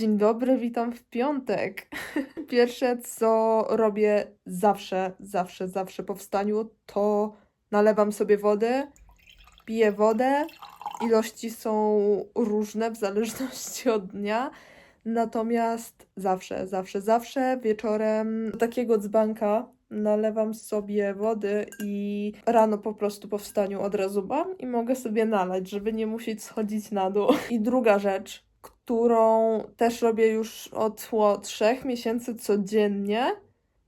Dzień dobry, witam w piątek. Pierwsze, co robię zawsze, zawsze, zawsze po wstaniu, to nalewam sobie wody, piję wodę. Ilości są różne w zależności od dnia. Natomiast zawsze, zawsze, zawsze wieczorem do takiego dzbanka nalewam sobie wody i rano po prostu po wstaniu od razu mam i mogę sobie nalać, żeby nie musieć schodzić na dół. I druga rzecz, którą też robię już od o, trzech miesięcy codziennie,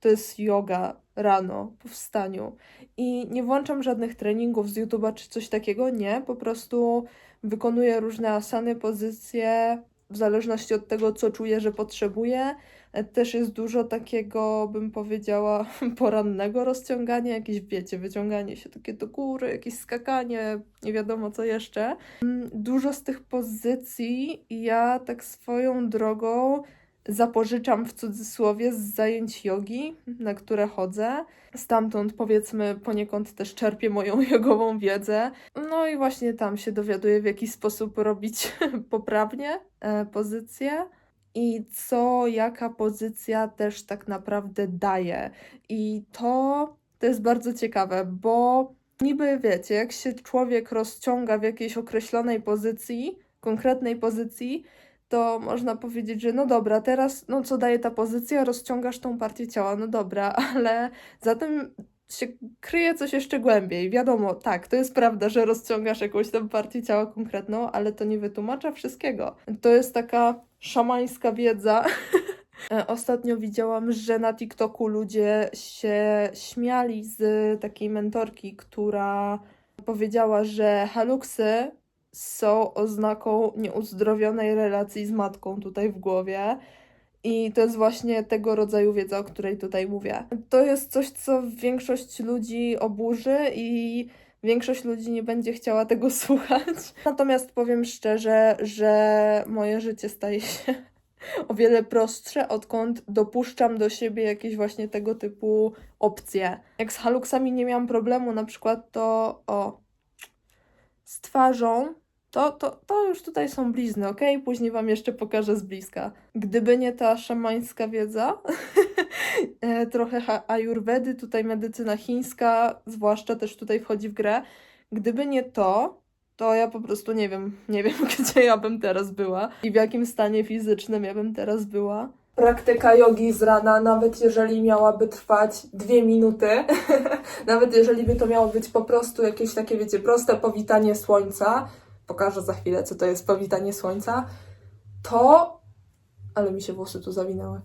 to jest yoga rano po wstaniu. I nie włączam żadnych treningów z YouTube'a czy coś takiego, nie, po prostu wykonuję różne asany, pozycje w zależności od tego, co czuję, że potrzebuję. Też jest dużo takiego, bym powiedziała, porannego rozciągania, jakieś, wiecie, wyciąganie się takie do góry, jakieś skakanie, nie wiadomo co jeszcze. Mm, Dużo z tych pozycji ja tak swoją drogą zapożyczam w cudzysłowie z zajęć jogi, na które chodzę. Stamtąd powiedzmy poniekąd też czerpię moją jogową wiedzę. No i właśnie tam się dowiaduję, w jaki sposób robić poprawnie e, pozycje i co jaka pozycja też tak naprawdę daje. I to, to jest bardzo ciekawe, bo niby wiecie, jak się człowiek rozciąga w jakiejś określonej pozycji, konkretnej pozycji, to można powiedzieć, że no dobra, teraz no co daje ta pozycja, rozciągasz tą partię ciała, no dobra, ale za tym się kryje coś jeszcze głębiej. Wiadomo, tak, to jest prawda, że rozciągasz jakąś tam partię ciała konkretną, ale to nie wytłumacza wszystkiego. To jest taka szamańska wiedza. E, Ostatnio widziałam, że na TikToku ludzie się śmiali z takiej mentorki, która powiedziała, że haluksy są oznaką nieuzdrowionej relacji z matką tutaj w głowie. I to jest właśnie tego rodzaju wiedza, o której tutaj mówię. To jest coś, co większość ludzi oburzy i większość ludzi nie będzie chciała tego słuchać. Natomiast powiem szczerze, że moje życie staje się o wiele prostsze, odkąd dopuszczam do siebie jakieś właśnie tego typu opcje. Jak z haluksami nie miałam problemu, na przykład to o z twarzą, to, to, to już tutaj są blizny, ok? Później Wam jeszcze pokażę z bliska. Gdyby nie ta szamańska wiedza, e, trochę ajurwedy, tutaj medycyna chińska, zwłaszcza też tutaj wchodzi w grę. Gdyby nie to, to ja po prostu nie wiem, nie wiem, gdzie ja bym teraz była i w jakim stanie fizycznym ja bym teraz była. Praktyka jogi z rana, nawet jeżeli miałaby trwać dwie minuty, nawet jeżeli by to miało być po prostu jakieś takie, wiecie, proste powitanie słońca, pokażę za chwilę, co to jest powitanie słońca, to, ale mi się włosy tu zawinęły,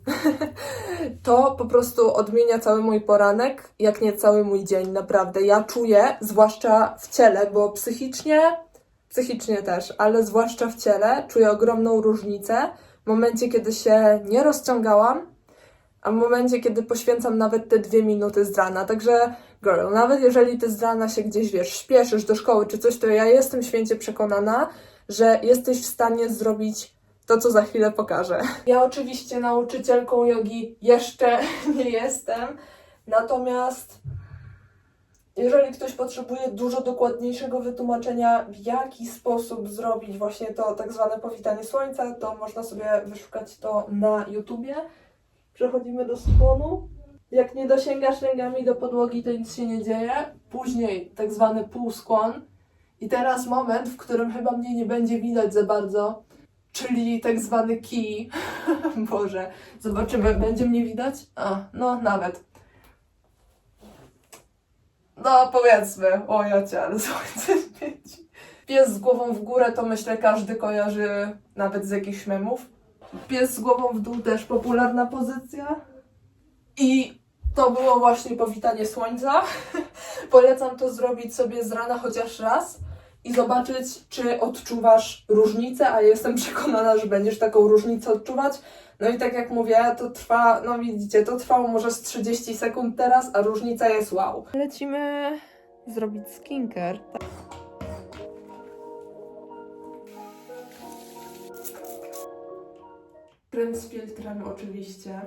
to po prostu odmienia cały mój poranek, jak nie cały mój dzień, naprawdę. Ja czuję, zwłaszcza w ciele, bo psychicznie, psychicznie też, ale zwłaszcza w ciele, czuję ogromną różnicę w momencie, kiedy się nie rozciągałam, a w momencie, kiedy poświęcam nawet te dwie minuty z rana. Także, girl, nawet jeżeli ty z rana się gdzieś, wiesz, śpieszysz do szkoły czy coś, to ja jestem święcie przekonana, że jesteś w stanie zrobić to, co za chwilę pokażę. Ja oczywiście nauczycielką jogi jeszcze nie jestem, natomiast jeżeli ktoś potrzebuje dużo dokładniejszego wytłumaczenia, w jaki sposób zrobić właśnie to tak zwane powitanie słońca, to można sobie wyszukać to na YouTubie. Przechodzimy do skłonu. Jak nie dosięgasz rękami do podłogi, to nic się nie dzieje. Później tak zwany półskłon. I teraz moment, w którym chyba mnie nie będzie widać za bardzo, czyli tak zwany kij. Boże, zobaczymy, będzie mnie widać? A, no nawet. No powiedzmy, o ja cię, ale słońce świeci. Pies z głową w górę to myślę każdy kojarzy nawet z jakichś memów. Pies z głową w dół też popularna pozycja. I to było właśnie powitanie słońca. Polecam to zrobić sobie z rana chociaż raz i zobaczyć, czy odczuwasz różnicę, a jestem przekonana, że będziesz taką różnicę odczuwać. No i tak jak mówię, to trwa, no widzicie, to trwało może z 30 sekund teraz, a różnica jest wow. Lecimy zrobić skincare. Krem z filtrem oczywiście.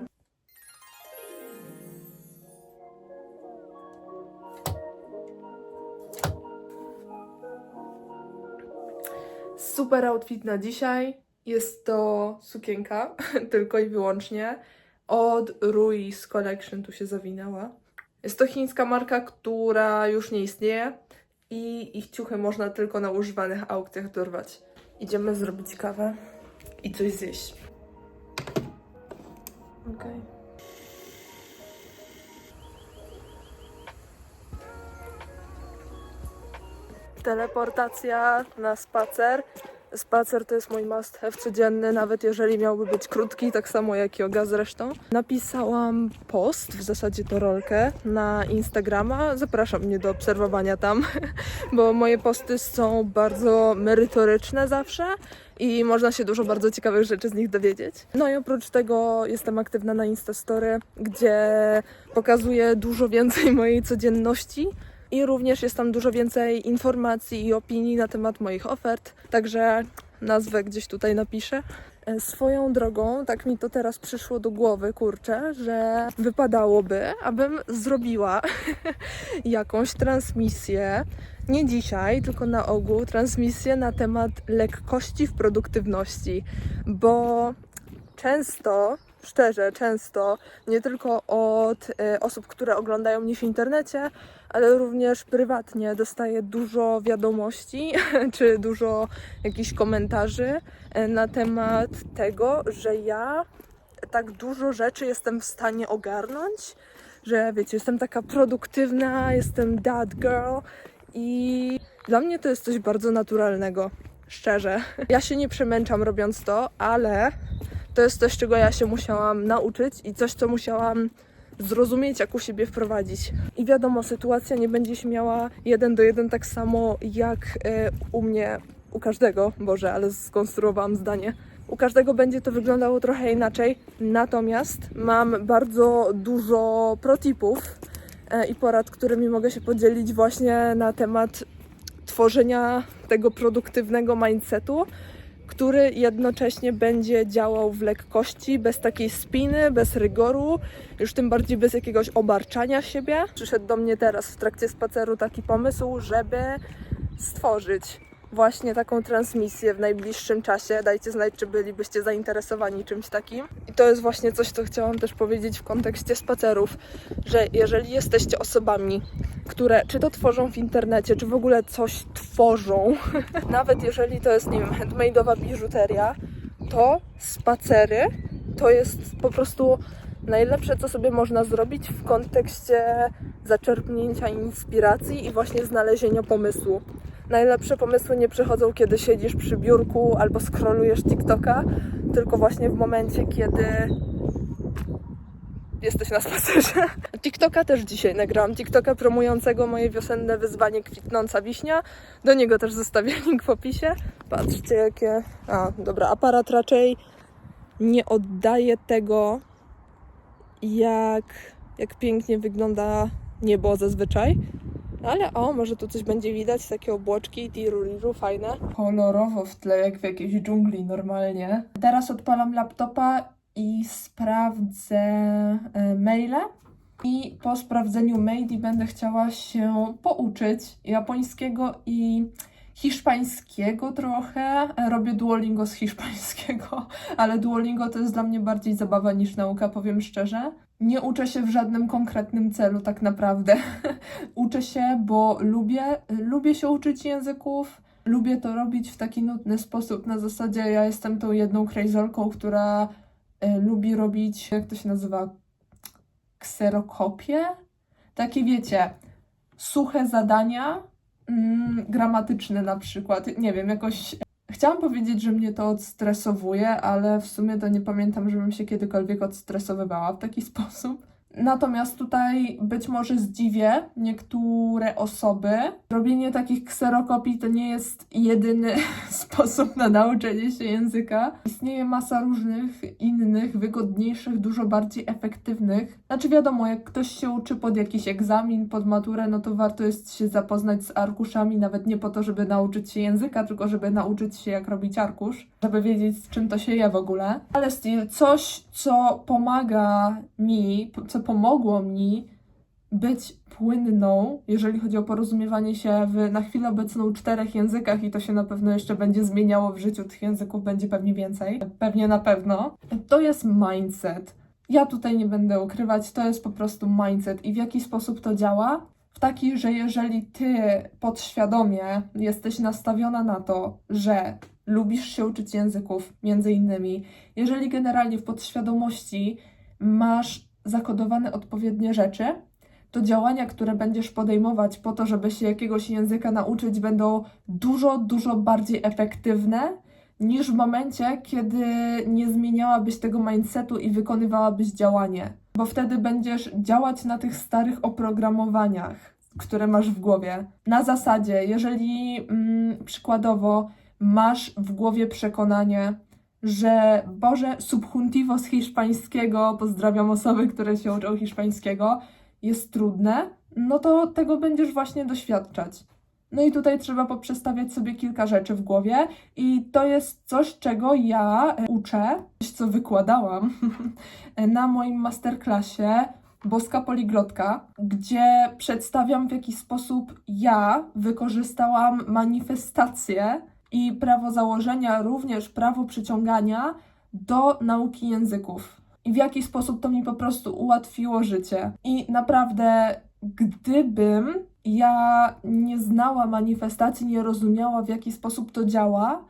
Super outfit na dzisiaj. Jest to sukienka, tylko i wyłącznie od Ruiz Collection, tu się zawinęła. Jest to chińska marka, która już nie istnieje i ich ciuchy można tylko na używanych aukcjach dorwać. Idziemy zrobić kawę i coś zjeść. Okej. Teleportacja na spacer. Spacer to jest mój must have codzienny, nawet jeżeli miałby być krótki, tak samo jak yoga zresztą. Napisałam post, w zasadzie to rolkę, na Instagrama. Zapraszam mnie do obserwowania tam, bo moje posty są bardzo merytoryczne zawsze i można się dużo bardzo ciekawych rzeczy z nich dowiedzieć. No i oprócz tego jestem aktywna na Instastory, gdzie pokazuję dużo więcej mojej codzienności. I również jest tam dużo więcej informacji i opinii na temat moich ofert, także nazwę gdzieś tutaj napiszę. E, Swoją drogą, tak mi to teraz przyszło do głowy, kurczę, że wypadałoby, abym zrobiła jakąś transmisję, nie dzisiaj, tylko na ogół, transmisję na temat lekkości w produktywności, bo często, szczerze, często, nie tylko od e, osób, które oglądają mnie w internecie, ale również prywatnie dostaję dużo wiadomości czy dużo jakichś komentarzy e, na temat tego, że ja tak dużo rzeczy jestem w stanie ogarnąć, że wiecie, jestem taka produktywna, jestem that girl i dla mnie to jest coś bardzo naturalnego, szczerze. Ja się nie przemęczam robiąc to, ale to jest coś, czego ja się musiałam nauczyć i coś, co musiałam zrozumieć, jak u siebie wprowadzić. I wiadomo, sytuacja nie będzie się miała jeden do jeden tak samo jak e, u mnie, u każdego, Boże, ale skonstruowałam zdanie. U każdego będzie to wyglądało trochę inaczej, natomiast mam bardzo dużo protipów e, i porad, którymi mogę się podzielić właśnie na temat tworzenia tego produktywnego mindsetu, który jednocześnie będzie działał w lekkości, bez takiej spiny, bez rygoru, już tym bardziej bez jakiegoś obarczania siebie. Przyszedł do mnie teraz w trakcie spaceru taki pomysł, żeby stworzyć właśnie taką transmisję w najbliższym czasie. Dajcie znać, czy bylibyście zainteresowani czymś takim. I to jest właśnie coś, co chciałam też powiedzieć w kontekście spacerów, że jeżeli jesteście osobami, które czy to tworzą w internecie, czy w ogóle coś tworzą, nawet jeżeli to jest, nie wiem, handmade'owa biżuteria, to spacery to jest po prostu najlepsze, co sobie można zrobić w kontekście zaczerpnięcia inspiracji i właśnie znalezienia pomysłu. Najlepsze pomysły nie przychodzą, kiedy siedzisz przy biurku albo scrollujesz TikToka, tylko właśnie w momencie, kiedy jesteś na spacerze. TikToka też dzisiaj nagrałam. TikToka promującego moje wiosenne wyzwanie Kwitnąca Wiśnia. Do niego też zostawię link w opisie. Patrzcie jakie... A, dobra, aparat raczej nie oddaje tego, jak, jak pięknie wygląda niebo zazwyczaj. Ale o, może tu coś będzie widać, takie obłoczki, tiruriru, fajne. Kolorowo w tle, jak w jakiejś dżungli normalnie. Teraz odpalam laptopa i sprawdzę e, maile. I po sprawdzeniu maili będę chciała się pouczyć japońskiego i hiszpańskiego trochę. Robię Duolingo z hiszpańskiego, ale Duolingo to jest dla mnie bardziej zabawa niż nauka, powiem szczerze. Nie uczę się w żadnym konkretnym celu, tak naprawdę. uczę się, bo lubię, lubię się uczyć języków. Lubię to robić w taki nudny sposób. Na zasadzie ja jestem tą jedną krejzolką, która e, lubi robić, jak to się nazywa, kserokopie? Takie wiecie, suche zadania, mm, gramatyczne na przykład. Nie wiem, jakoś. Chciałam powiedzieć, że mnie to odstresowuje, ale w sumie to nie pamiętam, żebym się kiedykolwiek odstresowywała w taki sposób. Natomiast tutaj być może zdziwię niektóre osoby. Robienie takich kserokopii to nie jest jedyny sposób na nauczenie się języka. Istnieje masa różnych innych, wygodniejszych, dużo bardziej efektywnych. Znaczy wiadomo, jak ktoś się uczy pod jakiś egzamin, pod maturę, no to warto jest się zapoznać z arkuszami, nawet nie po to, żeby nauczyć się języka, tylko żeby nauczyć się jak robić arkusz, żeby wiedzieć z czym to się je w ogóle. Ale still, coś, co pomaga mi, co pomogło mi być płynną, jeżeli chodzi o porozumiewanie się w na chwilę obecną czterech językach i to się na pewno jeszcze będzie zmieniało w życiu, tych języków będzie pewnie więcej, pewnie na pewno, to jest mindset. Ja tutaj nie będę ukrywać, to jest po prostu mindset. I w jaki sposób to działa? W taki, że jeżeli ty podświadomie jesteś nastawiona na to, że lubisz się uczyć języków, między innymi, jeżeli generalnie w podświadomości masz zakodowane odpowiednie rzeczy, to działania, które będziesz podejmować po to, żeby się jakiegoś języka nauczyć, będą dużo, dużo bardziej efektywne niż w momencie, kiedy nie zmieniałabyś tego mindsetu i wykonywałabyś działanie. Bo wtedy będziesz działać na tych starych oprogramowaniach, które masz w głowie. Na zasadzie, jeżeli mm, przykładowo masz w głowie przekonanie, że Boże, subjuntivo z hiszpańskiego, pozdrawiam osoby, które się uczą hiszpańskiego, jest trudne, no to tego będziesz właśnie doświadczać. No i tutaj trzeba poprzestawiać sobie kilka rzeczy w głowie i to jest coś, czego ja e, uczę, coś co wykładałam na moim masterclassie Boska Poliglotka, gdzie przedstawiam w jaki sposób ja wykorzystałam manifestację i prawo założenia, również prawo przyciągania do nauki języków. I w jaki sposób to mi po prostu ułatwiło życie. I naprawdę, gdybym ja nie znała manifestacji, nie rozumiała w jaki sposób to działa,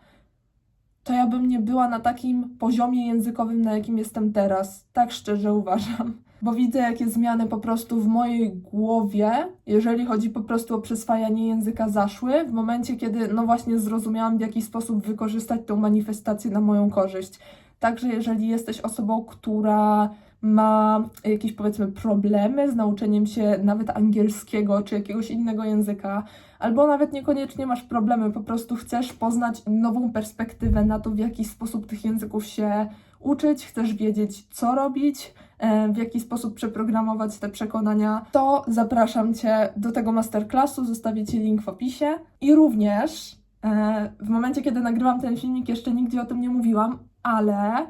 to ja bym nie była na takim poziomie językowym, na jakim jestem teraz. Tak szczerze uważam. Bo widzę, jakie zmiany po prostu w mojej głowie, jeżeli chodzi po prostu o przyswajanie języka, zaszły w momencie, kiedy, no właśnie, zrozumiałam, w jaki sposób wykorzystać tą manifestację na moją korzyść. Także, jeżeli jesteś osobą, która ma jakieś powiedzmy problemy z nauczeniem się nawet angielskiego czy jakiegoś innego języka, albo nawet niekoniecznie masz problemy, po prostu chcesz poznać nową perspektywę na to, w jaki sposób tych języków się uczyć, chcesz wiedzieć, co robić, e, w jaki sposób przeprogramować te przekonania, to zapraszam Cię do tego masterclassu, zostawię Ci link w opisie. I również e, w momencie, kiedy nagrywam ten filmik, jeszcze nigdzie o tym nie mówiłam, ale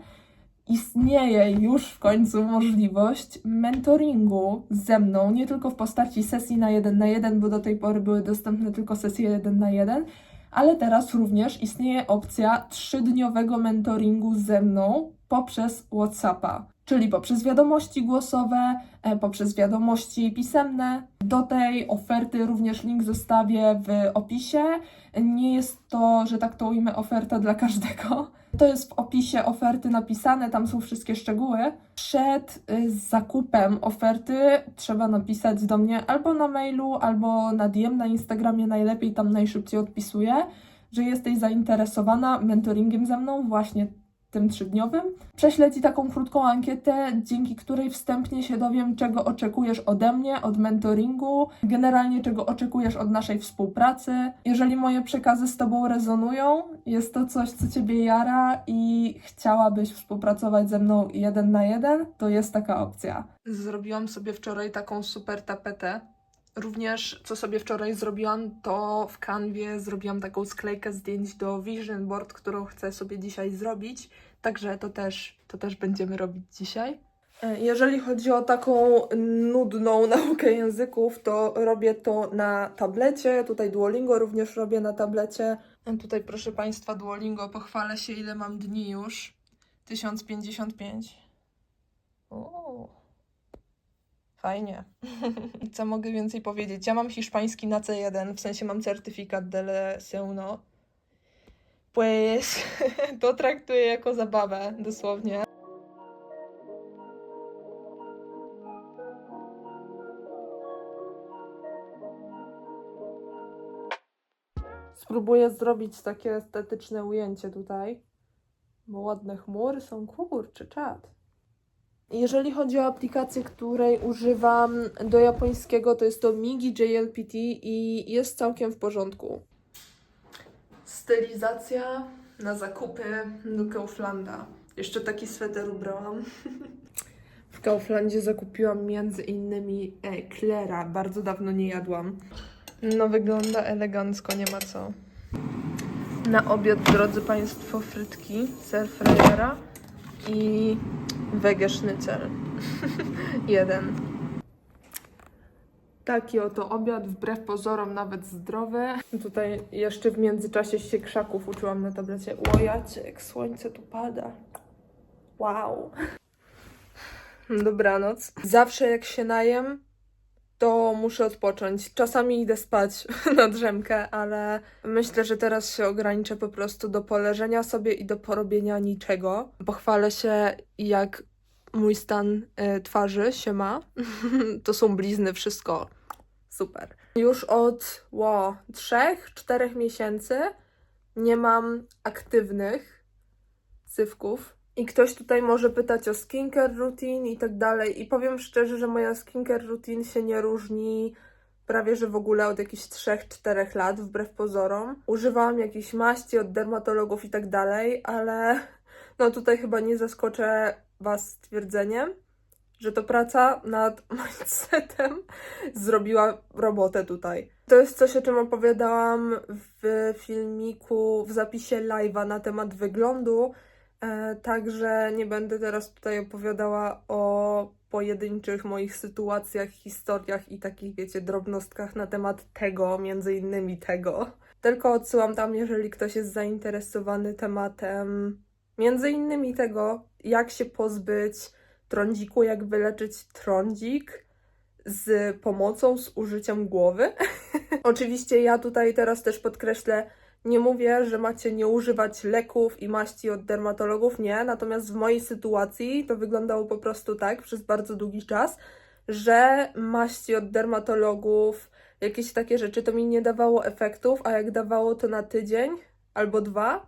istnieje już w końcu możliwość mentoringu ze mną, nie tylko w postaci sesji na jeden na jeden, bo do tej pory były dostępne tylko sesje jeden na jeden, ale teraz również istnieje opcja trzydniowego mentoringu ze mną poprzez WhatsAppa, czyli poprzez wiadomości głosowe, e, poprzez wiadomości pisemne. Do tej oferty również link zostawię w opisie. Nie jest to, że tak to ujmę, oferta dla każdego. To jest w opisie oferty napisane, tam są wszystkie szczegóły. Przed y, zakupem oferty trzeba napisać do mnie albo na mailu, albo na DM na Instagramie, najlepiej tam najszybciej odpisuję, że jesteś zainteresowana mentoringiem ze mną, właśnie tym trzydniowym. Prześlę Ci taką krótką ankietę, dzięki której wstępnie się dowiem, czego oczekujesz ode mnie, od mentoringu, generalnie czego oczekujesz od naszej współpracy. Jeżeli moje przekazy z Tobą rezonują, jest to coś, co Ciebie jara i chciałabyś współpracować ze mną jeden na jeden, to jest taka opcja. Zrobiłam sobie wczoraj taką super tapetę. Również, co sobie wczoraj zrobiłam, to w kanwie zrobiłam taką sklejkę zdjęć do Vision Board, którą chcę sobie dzisiaj zrobić. Także to też, to też będziemy robić dzisiaj. E, Jeżeli chodzi o taką nudną naukę języków, to robię to na tablecie. Tutaj Duolingo również robię na tablecie. E, Tutaj, proszę Państwa, Duolingo, pochwalę się, ile mam dni już. 1055. O. Fajnie. Co mogę więcej powiedzieć? Ja mam hiszpański na C1, w sensie mam certyfikat de Seuno. Pues to traktuję jako zabawę, dosłownie. Spróbuję zrobić takie estetyczne ujęcie tutaj, bo ładne chmury są, kurczy, czad. Jeżeli chodzi o aplikację, której używam do japońskiego, to jest to Migi JLPT i jest całkiem w porządku. Stylizacja na zakupy do Kauflanda. Jeszcze taki sweter ubrałam. W Kauflandzie zakupiłam między innymi eklera. Bardzo dawno nie jadłam. No wygląda elegancko, nie ma co. Na obiad, drodzy Państwo, frytki, ser frejera i wege sznycel. Jeden. Taki oto obiad, wbrew pozorom nawet zdrowy. Tutaj jeszcze w międzyczasie się krzaków uczyłam na tablecie. Łojacie, jak słońce tu pada. Wow. Dobranoc. Zawsze jak się najem, to muszę odpocząć. Czasami idę spać na drzemkę, ale myślę, że teraz się ograniczę po prostu do poleżenia sobie i do porobienia niczego. Pochwalę się, jak mój stan y, twarzy się ma. to są blizny, wszystko. Super. Już od wow, 3-4 miesięcy nie mam aktywnych cywków. I ktoś tutaj może pytać o skincare routine i tak dalej. I powiem szczerze, że moja skincare routine się nie różni prawie że w ogóle od jakichś 3-4 lat, wbrew pozorom. Używałam jakichś maści od dermatologów i tak dalej, ale no tutaj chyba nie zaskoczę Was stwierdzeniem, że to praca nad mindsetem zrobiła robotę tutaj. To jest coś, o czym opowiadałam w filmiku, w zapisie live'a na temat wyglądu, także nie będę teraz tutaj opowiadała o pojedynczych moich sytuacjach, historiach i takich, wiecie, drobnostkach na temat tego, między innymi tego. Tylko odsyłam tam, jeżeli ktoś jest zainteresowany tematem, między innymi tego, jak się pozbyć trądziku, jak wyleczyć trądzik z pomocą, z użyciem głowy. Oczywiście ja tutaj teraz też podkreślę, nie mówię, że macie nie używać leków i maści od dermatologów, nie. Natomiast w mojej sytuacji to wyglądało po prostu tak przez bardzo długi czas, że maści od dermatologów, jakieś takie rzeczy, to mi nie dawało efektów, a jak dawało to na tydzień albo dwa,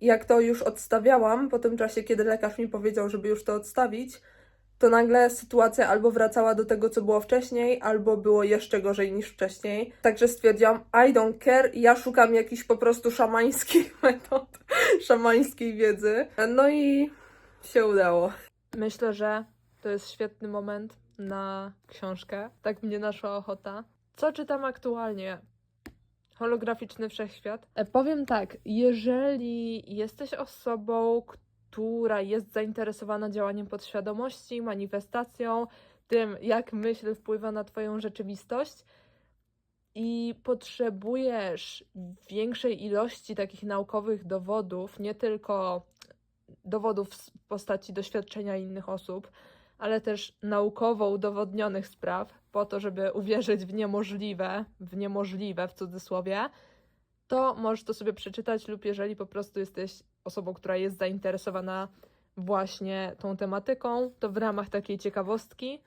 jak to już odstawiałam po tym czasie, kiedy lekarz mi powiedział, żeby już to odstawić, to nagle sytuacja albo wracała do tego, co było wcześniej, albo było jeszcze gorzej niż wcześniej. Także stwierdziłam, I don't care, ja szukam jakichś po prostu szamańskich metod, szamańskiej wiedzy. No i się udało. Myślę, że to jest świetny moment na książkę. Tak mnie naszła ochota. Co czytam aktualnie? Holograficzny wszechświat. E, Powiem tak, jeżeli jesteś osobą, która jest zainteresowana działaniem podświadomości, manifestacją, tym, jak myśl wpływa na Twoją rzeczywistość. I potrzebujesz większej ilości takich naukowych dowodów, nie tylko dowodów w postaci doświadczenia innych osób, ale też naukowo udowodnionych spraw, po to, żeby uwierzyć w niemożliwe, w niemożliwe w cudzysłowie, to możesz to sobie przeczytać, lub jeżeli po prostu jesteś osobą, która jest zainteresowana właśnie tą tematyką, to w ramach takiej ciekawostki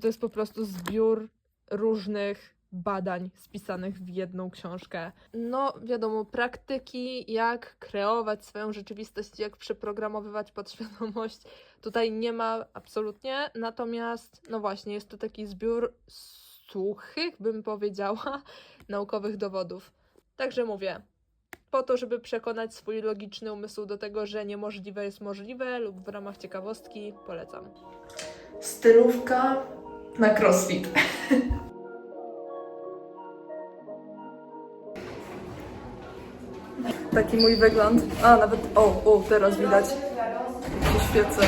to jest po prostu zbiór różnych badań spisanych w jedną książkę. No, wiadomo, praktyki, jak kreować swoją rzeczywistość, jak przeprogramowywać podświadomość, tutaj nie ma absolutnie. Natomiast, no właśnie, jest to taki zbiór suchych, bym powiedziała, naukowych dowodów. Także mówię, po to, żeby przekonać swój logiczny umysł do tego, że niemożliwe jest możliwe, lub w ramach ciekawostki polecam. Stylówka na crossfit. Taki mój wygląd. A, nawet, o, o, teraz widać. Się świecę.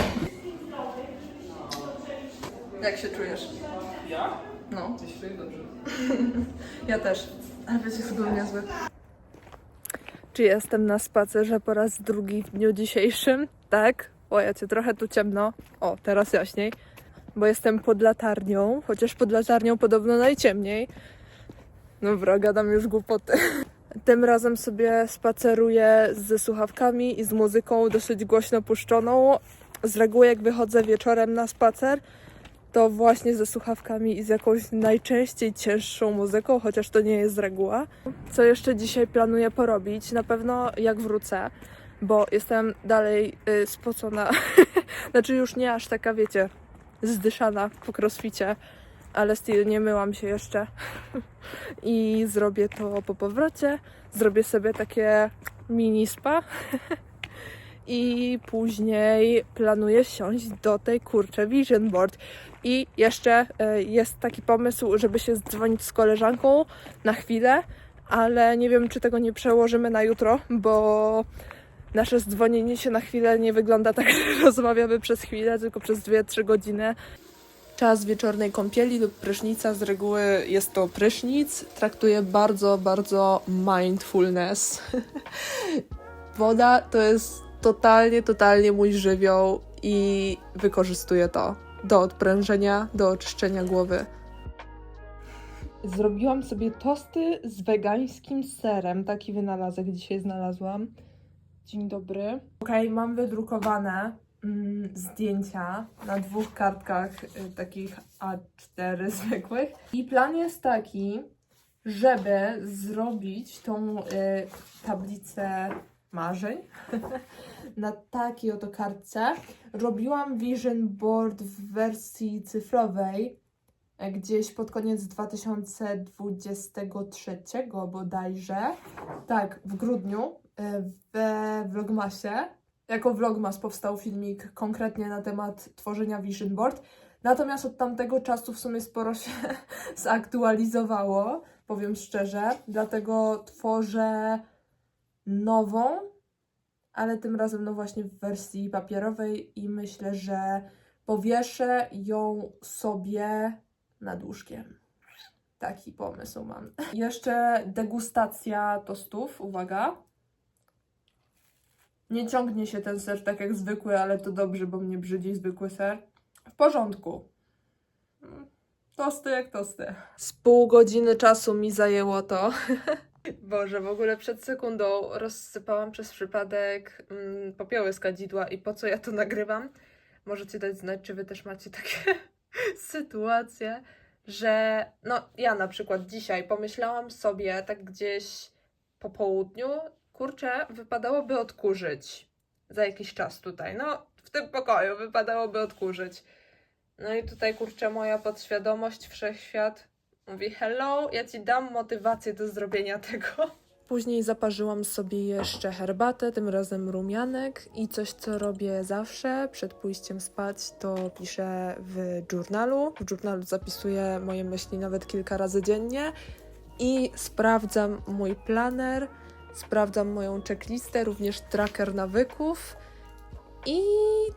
Jak się czujesz? Ja? No. Myślę dobrze. Ja też, ale wiecie, co był niezły. Czy jestem na spacerze po raz drugi w dniu dzisiejszym? Tak. O, ja cię trochę tu ciemno. O, teraz jaśniej. Bo jestem pod latarnią, chociaż pod latarnią podobno najciemniej. Dobra, gadam już głupoty. Tym razem sobie spaceruję ze słuchawkami i z muzyką dosyć głośno puszczoną. Z reguły jak wychodzę wieczorem na spacer, to właśnie ze słuchawkami i z jakąś najczęściej cięższą muzyką, chociaż to nie jest reguła. Co jeszcze dzisiaj planuję porobić? Na pewno jak wrócę, bo jestem dalej y, spocona. znaczy już nie aż taka, wiecie, zdyszana po crossficie, ale still nie myłam się jeszcze. I zrobię to po powrocie. Zrobię sobie takie mini spa. I później planuję siąść do tej kurczę vision board. I jeszcze e, jest taki pomysł, żeby się dzwonić z koleżanką na chwilę, ale nie wiem, czy tego nie przełożymy na jutro, bo nasze zdzwonienie się na chwilę nie wygląda tak, że rozmawiamy przez chwilę, tylko przez 2-3 godziny. Czas wieczornej kąpieli lub prysznica, z reguły jest to prysznic, traktuję bardzo, bardzo mindfulness. Woda to jest totalnie, totalnie mój żywioł i wykorzystuję to do odprężenia, do oczyszczenia głowy. Zrobiłam sobie tosty z wegańskim serem. Taki wynalazek dzisiaj znalazłam. Dzień dobry. Okej, mam wydrukowane mm, zdjęcia na dwóch kartkach y, takich A4 zwykłych. I plan jest taki, żeby zrobić tą y, tablicę marzeń na takiej oto kartce. Robiłam vision board w wersji cyfrowej e, gdzieś pod koniec 2023 bodajże. Tak, w grudniu e, we Vlogmasie. Jako Vlogmas powstał filmik konkretnie na temat tworzenia vision board. Natomiast od tamtego czasu w sumie sporo się zaktualizowało, powiem szczerze. Dlatego tworzę nową, ale tym razem no właśnie w wersji papierowej i myślę, że powieszę ją sobie nad łóżkiem. Taki pomysł mam. Jeszcze degustacja tostów, uwaga. Nie ciągnie się ten ser tak jak zwykły, ale to dobrze, bo mnie brzydzi zwykły ser. W porządku. Tosty jak tosty. Z pół godziny czasu mi zajęło to. Boże, w ogóle przed sekundą rozsypałam przez przypadek mm, popioły z kadzidła i po co ja to nagrywam? Możecie dać znać, czy wy też macie takie sytuacje, że no ja na przykład dzisiaj pomyślałam sobie tak gdzieś po południu, kurczę, wypadałoby odkurzyć za jakiś czas tutaj, no w tym pokoju wypadałoby odkurzyć. No i tutaj kurczę moja podświadomość, wszechświat Mówi, hello, ja ci dam motywację do zrobienia tego. Później zaparzyłam sobie jeszcze herbatę, tym razem rumianek i coś, co robię zawsze przed pójściem spać, to piszę w journalu. W journalu zapisuję moje myśli nawet kilka razy dziennie i sprawdzam mój planer, sprawdzam moją checklistę, również tracker nawyków. I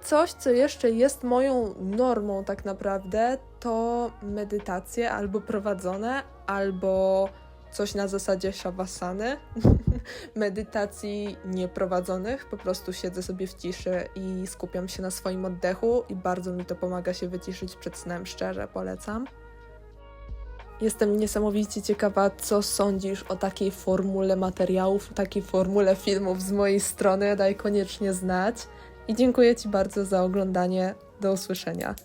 coś, co jeszcze jest moją normą tak naprawdę, to medytacje albo prowadzone, albo coś na zasadzie shavasany. Medytacji nieprowadzonych, po prostu siedzę sobie w ciszy i skupiam się na swoim oddechu i bardzo mi to pomaga się wyciszyć przed snem, szczerze polecam. Jestem niesamowicie ciekawa, co sądzisz o takiej formule materiałów, takiej formule filmów z mojej strony. Daj koniecznie znać. I dziękuję Ci bardzo za oglądanie. Do usłyszenia.